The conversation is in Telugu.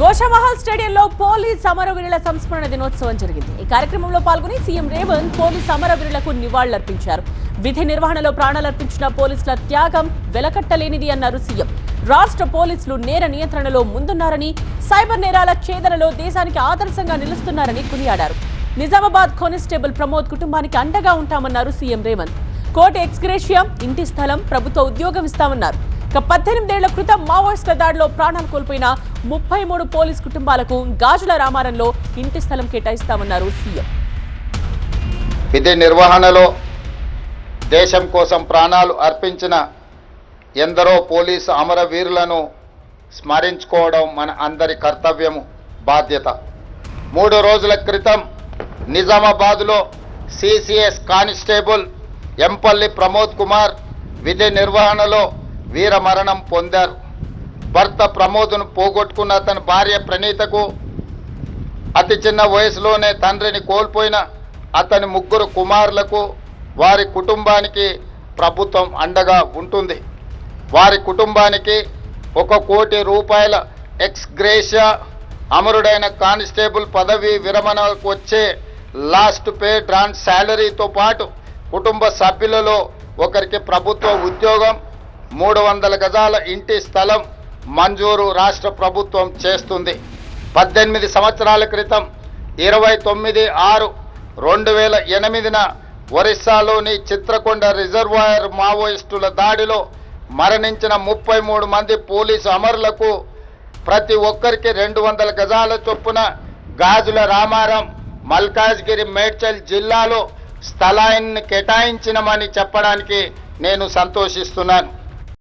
గోషామహల్ స్టేడియంలో పోలీస్ అమరవీరుల సంస్మరణ దినోత్సవం జరిగింది. ఈ కార్యక్రమంలో పాల్గొని సీఎం రేవంత్ పోలీస్ అమరవీరులకు నివాళులర్పించారు. విధి నిర్వహణలో ప్రాణాలర్పించిన పోలీసుల త్యాగం వెలకట్టలేనిది అన్నారు సీఎం. రాష్ట్ర పోలీసులు నేర నియంత్రణలో ముందున్నారని సైబర్ నేరాల ఛేదనలో దేశానికి ఆదర్శంగా నిలుస్తున్నారని కొనియాడారు. నిజామాబాద్ కానిస్టేబుల్ ప్రమోద్ కుటుంబానికి అండగా ఉంటామన్నారు సీఎం రేవంత్. కోటి ఎక్స్గ్రేషియా ఇంటి స్థలం ప్రభుత్వ ఉద్యోగం ఇస్తామన్నారు. ఇక పద్దెనిమిదేళ్ళ క్రితం మావోయిస్టుల దాడిలో ప్రాణాలు కోల్పోయిన ముప్పై మూడు పోలీస్ కుటుంబాలకు గాజుల రామారంలో ఇంటి స్థలం కేటాయిస్తామన్నారు సీఎం. విధి నిర్వహణలో దేశం కోసం ప్రాణాలు అర్పించిన ఎందరో పోలీసు అమరవీరులను స్మరించుకోవడం మన అందరి కర్తవ్యము బాధ్యత. మూడు రోజుల క్రితం నిజామాబాద్లో సిసిఎస్ కానిస్టేబుల్ ఎంపల్లి ప్రమోద్ కుమార్ విధి నిర్వహణలో వీరమరణం పొందారు. భర్త ప్రమోద్ను పోగొట్టుకున్న తన భార్య ప్రణీతకు అతి చిన్న వయసులోనే తండ్రిని కోల్పోయిన అతని ముగ్గురు కుమారులకు వారి కుటుంబానికి ప్రభుత్వం అండగా ఉంటుంది. వారి కుటుంబానికి ఒక కోటి రూపాయల ఎక్స్ గ్రేషియా అమరుడైన కానిస్టేబుల్ పదవి విరమణకు వచ్చే లాస్ట్ పే డ్రాన్ శాలరీతో పాటు కుటుంబ సభ్యులలో ఒకరికి ప్రభుత్వ ఉద్యోగం మూడు వందల గజాల ఇంటి స్థలం మంజూరు రాష్ట్ర ప్రభుత్వం చేస్తుంది. పద్దెనిమిది సంవత్సరాల క్రితం ఇరవై తొమ్మిది ఆరు రెండు వేల ఎనిమిదిన ఒరిస్సాలోని చిత్రకొండ రిజర్వాయర్ మావోయిస్టుల దాడిలో మరణించిన ముప్పై మూడు మంది పోలీసు అమరులకు ప్రతి ఒక్కరికి రెండు వందల గజాల చొప్పున గాజుల రామారం మల్కాజ్గిరి మేడ్చల్ జిల్లాలో స్థలాన్ని కేటాయించినమని చెప్పడానికి నేను సంతోషిస్తున్నాను.